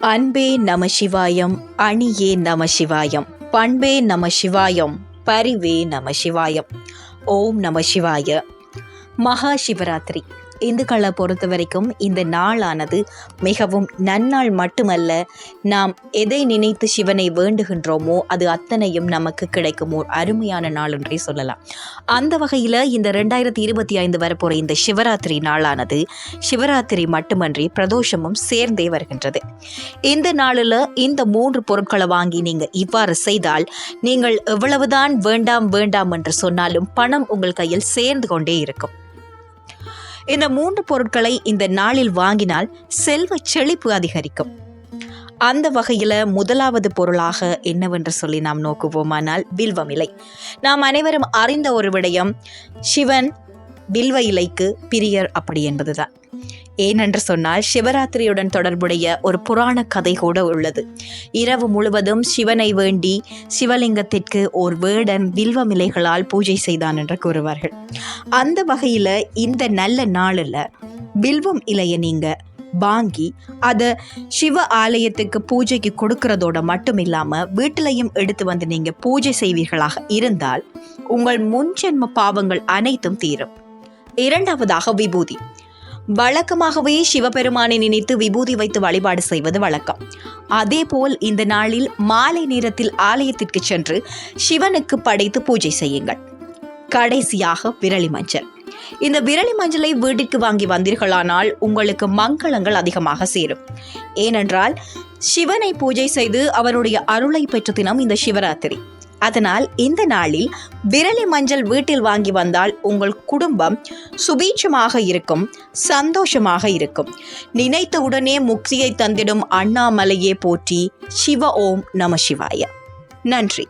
அன்பே நம சிவாயம் அணியே நம சிவாயம் பண்பே நம சிவாயம் பரிவே நம சிவாயம். ஓம் நம சிவாய. மகா சிவராத்திரி. இந்துக்களை பொறுத்த வரைக்கும் இந்த நாளானது மிகவும் நன்னாள் மட்டுமல்ல நாம் எதை நினைத்து சிவனை வேண்டுகின்றோமோ அது அத்தனையும் நமக்கு கிடைக்கும் ஓர் அருமையான நாள் என்றே சொல்லலாம். அந்த வகையில் இந்த ரெண்டாயிரத்தி இருபத்தி ஐந்து வரப்போகிற இந்த சிவராத்திரி நாளானது சிவராத்திரி மட்டுமன்றி பிரதோஷமும் சேர்ந்தே வருகின்றது. இந்த நாளில் இந்த மூன்று பொருட்களை வாங்கி நீங்கள் இவ்வாறு செய்தால் நீங்கள் எவ்வளவுதான் வேண்டாம் வேண்டாம் என்று சொன்னாலும் பணம் உங்கள் கையில் சேர்ந்து கொண்டே இருக்கும். இந்த மூன்று பொருட்களை இந்த நாளில் வாங்கினால் செல்வ செழிப்பு அதிகரிக்கும். அந்த வகையில் முதலாவது பொருளாக என்னவென்று சொல்லி நாம் நோக்குவோமானால் வில்வம் இலை. நாம் அனைவரும் அறிந்த ஒரு விடயம் சிவன் வில்வ இலைக்கு பிரியர் அப்படி என்பதுதான். ஏனென்று சொன்னால் சிவராத்திரியுடன் தொடர்புடைய ஒரு புராண கதை கூட உள்ளது. இரவு முழுவதும் சிவனை வேண்டி சிவலிங்கத்திற்கு ஓர் வேடன் வில்வம் இலைகளால் பூஜை செய்தான் என்று கூறுவார்கள். அந்த வகையில் இந்த நல்ல நாளில் வில்வம் இலையை நீங்கள் வாங்கி அதை சிவ ஆலயத்துக்கு பூஜைக்கு கொடுக்கறதோட மட்டும் இல்லாமல் வீட்டிலையும் எடுத்து வந்து நீங்கள் பூஜை செய்வீர்களாக இருந்தால் உங்கள் முன்ஜென்ம பாவங்கள் அனைத்தும் தீரும். இரண்டாவதாக விபூதி. வழக்கமாகவே சிவபெருமானை நினைத்து விபூதி வைத்து வழிபாடு செய்வது வழக்கம். அதேபோல் இந்த நாளில் மாலை நேரத்தில் ஆலயத்திற்கு சென்று சிவனுக்கு படைத்து பூஜை செய்யுங்கள். கடைசியாக விரலி மஞ்சள். இந்த விரலி மஞ்சளை வீட்டிற்கு வாங்கி வந்தீர்களானால் உங்களுக்கு மங்களங்கள் அதிகமாக சேரும். ஏனென்றால் சிவனை பூஜை செய்து அவருடைய அருளை பெற்ற தினம் இந்த சிவராத்திரி. அதனால் இந்த நாளில் விரலி மஞ்சள் வீட்டில் வாங்கி வந்தால் உங்கள் குடும்பம் சுபீட்சமாக இருக்கும் சந்தோஷமாக இருக்கும். நினைத்த உடனே முக்தியை தந்திடும் அண்ணாமலையே போற்றி. சிவ ஓம் நம சிவாய. நன்றி.